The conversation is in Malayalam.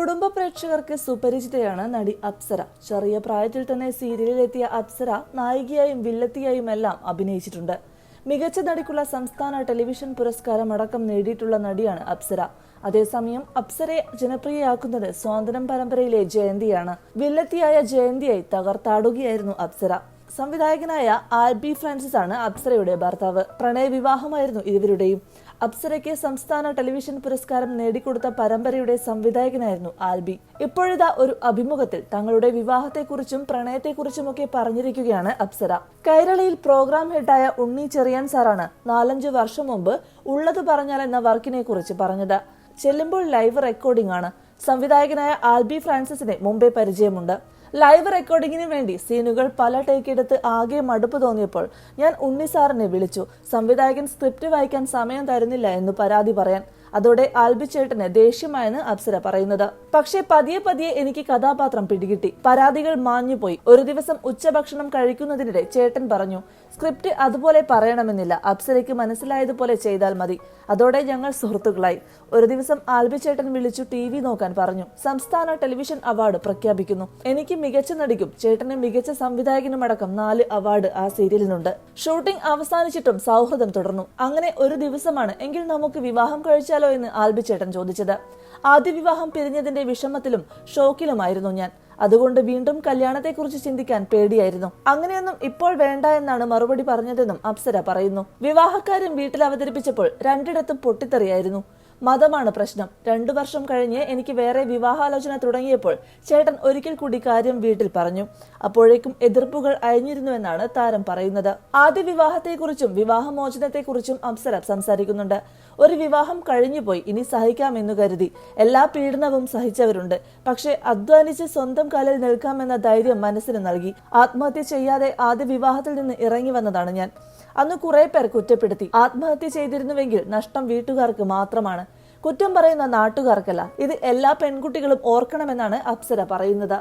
കുടുംബ പ്രേക്ഷകർക്ക് സുപരിചിതയാണ് നടി അപ്സര. ചെറിയ പ്രായത്തിൽ തന്നെ സീരിയലിലെത്തിയ അപ്സര നായികയായും വില്ലത്തിയായും എല്ലാം അഭിനയിച്ചിട്ടുണ്ട്. മികച്ച നടിക്കുള്ള സംസ്ഥാന ടെലിവിഷൻ പുരസ്കാരം അടക്കം നേടിയിട്ടുള്ള നടിയാണ് അപ്സര. അതേസമയം അപ്സരയെ ജനപ്രിയയാക്കുന്നത് സ്വാതന്ത്ര്യം പരമ്പരയിലെ ജയന്തിയാണ്. വില്ലത്തിയായ ജയന്തിയായി തകർത്താടുകയായിരുന്നു അപ്സര. സംവിധായകനായ ആർ ബി ഫ്രാൻസിസ് ആണ് അപ്സരയുടെ ഭർത്താവ്. പ്രണയ വിവാഹമായിരുന്നു ഇരുവരുടെയും. അപ്സരയ്ക്ക് സംസ്ഥാന ടെലിവിഷൻ പുരസ്കാരം നേടിക്കൊടുത്ത പരമ്പരയുടെ സംവിധായകനായിരുന്നു ആൽബി ഇപ്പോഴിതാ ഒരു അഭിമുഖത്തിൽ തങ്ങളുടെ വിവാഹത്തെക്കുറിച്ചും പ്രണയത്തെക്കുറിച്ചുമൊക്കെ പറഞ്ഞിരിക്കുകയാണ് അപ്സര. കൈരളിയിൽ പ്രോഗ്രാം ഹെഡായ ഉണ്ണി ചെറിയാൻ സാറാണ് നാലഞ്ചു വർഷം മുമ്പ് ഉള്ളത് പറഞ്ഞാൽ എന്ന വർക്കിനെ കുറിച്ച് പറഞ്ഞത്. ചെല്ലുമ്പോൾ ലൈവ് റെക്കോർഡിംഗ് ആണ്. സംവിധായകനായ ആൽബി ഫ്രാൻസിസിനെ മുംബൈ പരിചയമുണ്ട്. ലൈവ് റെക്കോർഡിങ്ങിന് വേണ്ടി സീനുകൾ പല ടേക്ക് എടുത്ത് ആകെ മടുപ്പ് തോന്നിയപ്പോൾ ഞാൻ ഉണ്ണി സാറിനെ വിളിച്ചു. സംവിധായകൻ സ്ക്രിപ്റ്റ് വായിക്കാൻ സമയം തരുന്നില്ല എന്ന് പരാതി പറയാൻ. അതോടെ ആൽബി ചേട്ടന് ദേഷ്യമായെന്ന് അപ്സര പറയുന്നത്. പക്ഷേ പതിയെ പതിയെ എനിക്ക് കഥാപാത്രം പിടികിട്ടി. പരാതികൾ മാഞ്ഞുപോയി. ഒരു ദിവസം ഉച്ചഭക്ഷണം കഴിക്കുന്നതിനിടെ ചേട്ടൻ പറഞ്ഞു സ്ക്രിപ്റ്റ് അതുപോലെ പറയണമെന്നില്ല. അപ്സരയ്ക്ക് മനസ്സിലായതുപോലെ ചെയ്താൽ മതി. അതോടെ ഞങ്ങൾ സുഹൃത്തുക്കളായി. ഒരു ദിവസം ആൽബി ചേട്ടൻ വിളിച്ചു ടി വി നോക്കാൻ പറഞ്ഞു. സംസ്ഥാന ടെലിവിഷൻ അവാർഡ് പ്രഖ്യാപിക്കുന്നു. എനിക്ക് മികച്ച നടിക്കും ചേട്ടന് മികച്ച സംവിധായകനുമടക്കം നാല് അവാർഡ് ആ സീരിയലിനുണ്ട്. ഷൂട്ടിംഗ് അവസാനിച്ചിട്ടും സൗഹൃദം തുടർന്നു. അങ്ങനെ ഒരു ദിവസമാണ് എങ്കിൽ നമുക്ക് വിവാഹം കഴിച്ചാലോ എന്ന് ആൽബി ചേട്ടൻ ചോദിച്ചത്. ആദ്യ വിവാഹം പിരിഞ്ഞതിന്റെ വിഷമത്തിലും ഷോക്കിലുമായിരുന്നു ഞാൻ. അതുകൊണ്ട് വീണ്ടും കല്യാണത്തെക്കുറിച്ച് ചിന്തിക്കാൻ പേടിയായിരുന്നു. അങ്ങനെയൊന്നും ഇപ്പോൾ വേണ്ട എന്നാണ് മറുപടി പറഞ്ഞതെന്നും അപ്സര പറയുന്നു. വിവാഹക്കാരൻ വീട്ടിൽ അവതരിപ്പിച്ചപ്പോൾ രണ്ടിടത്തും പൊട്ടിത്തെറിയായിരുന്നു. മതമാണ് പ്രശ്നം. രണ്ടു വർഷം കഴിഞ്ഞ് എനിക്ക് വേറെ വിവാഹാലോചന തുടങ്ങിയപ്പോൾ ചേട്ടൻ ഒരിക്കൽ കൂടി കാര്യം വീട്ടിൽ പറഞ്ഞു. അപ്പോഴേക്കും എതിർപ്പുകൾ അയഞ്ഞിരുന്നുവെന്നാണ് താരം പറയുന്നത്. ആദ്യ വിവാഹത്തെക്കുറിച്ചും വിവാഹമോചനത്തെക്കുറിച്ചും അംസര സംസാരിക്കുന്നുണ്ട്. ഒരു വിവാഹം കഴിഞ്ഞുപോയി ഇനി സഹിക്കാമെന്നു കരുതി. എല്ലാ പീഡനവും സഹിച്ചവരുണ്ട്. പക്ഷേ അധ്വാനിച്ച് സ്വന്തം കാലിൽ നിൽക്കാമെന്ന ധൈര്യം മനസ്സിന് നൽകി. ആത്മഹത്യ ചെയ്യാതെ ആദ്യ വിവാഹത്തിൽ നിന്ന് ഇറങ്ങി വന്നതാണ് ഞാൻ. അന്ന് കുറെ പേർ കുറ്റപ്പെടുത്തി. ആത്മഹത്യ ചെയ്തിരുന്നുവെങ്കിൽ നഷ്ടം വീട്ടുകാർക്ക് മാത്രമാണ്. കുറ്റം പറയുന്ന നാട്ടുകാർക്കല്ല ഇത് എല്ലാ പെൺകുട്ടികളും ഓർക്കണമെന്നാണ് അപ്സര പറയുന്നത്.